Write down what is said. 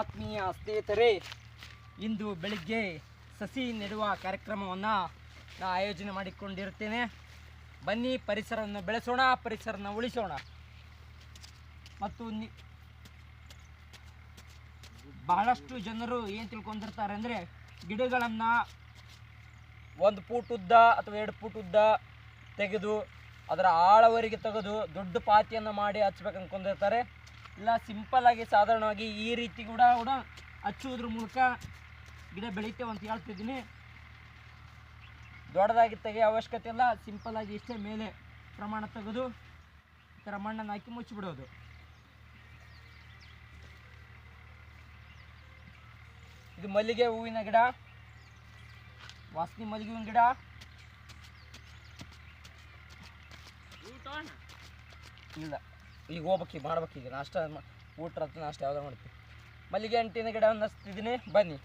ಆತ್ಮೀಯ ಸ್ನೇಹಿತರೆ, ಇಂದು ಬೆಳಿಗ್ಗೆ ಸಸಿ ನೆಡುವ ಕಾರ್ಯಕ್ರಮವನ್ನು ನಾ ಆಯೋಜನೆ ಮಾಡಿಕೊಂಡಿರ್ತೇನೆ. ಬನ್ನಿ, ಪರಿಸರವನ್ನು ಬೆಳೆಸೋಣ, ಪರಿಸರನ ಉಳಿಸೋಣ. ಮತ್ತು ಬಹಳಷ್ಟು ಜನರು ಏನು ತಿಳ್ಕೊಂಡಿರ್ತಾರೆ ಅಂದರೆ, ಗಿಡಗಳನ್ನು ಒಂದು ಫೂಟ್ ಉದ್ದ ಅಥವಾ ಎರಡು ಫೂಟ್ ಉದ್ದ ತೆಗೆದು, ಅದರ ಆಳವರೆಗೆ ತೆಗೆದು ದೊಡ್ಡ ಪಾತಿಯನ್ನು ಮಾಡಿ ಹಚ್ಬೇಕು ಅನ್ಕೊಂಡಿರ್ತಾರೆ ಇಲ್ಲ ಸಿಂಪಲ್ ಆಗಿ ಸಾಧಾರಣವಾಗಿ ಈ ರೀತಿ ಕೂಡ ಕೂಡ ಹಚ್ಚುವುದ್ರ ಮೂಲಕ ಗಿಡ ಬೆಳೀತೇವೆ ಅಂತ ಹೇಳ್ತಿದ್ದೀನಿ. ದೊಡ್ಡದಾಗಿ ತೆಗೆಯೋ ಅವಶ್ಯಕತೆ ಇಲ್ಲ ಸಿಂಪಲ್ ಆಗಿ ಇಷ್ಟೇ ಮೇಲೆ ಪ್ರಮಾಣ ತೆಗೆದು ಈ ಥರ ಮಣ್ಣನ್ನು ಹಾಕಿ ಮುಚ್ಚಿಬಿಡೋದು. ಇದು ಮಲ್ಲಿಗೆ ಹೂವಿನ ಗಿಡ, ವಾಸನಿ ಮಲ್ಲಿಗೆ ಹೂವಿನ ಗಿಡ. ಇಲ್ಲ. ಈಗ ಹೋಗ್ಬೇಕು, ಈಗ ಮಾಡ್ಬೇಕು ಈಗ. ನಾಷ್ಟ ಊಟ ನಾಷ್ಟ ಯಾವ್ದಾರು ಮಾಡ್ತೀವಿ. ಮಲ್ಲಿಗೆ ಅಂಟಿನ ಗಿಡ ಹಚ್ತಿದ್ದೀನಿ. ಬನ್ನಿ.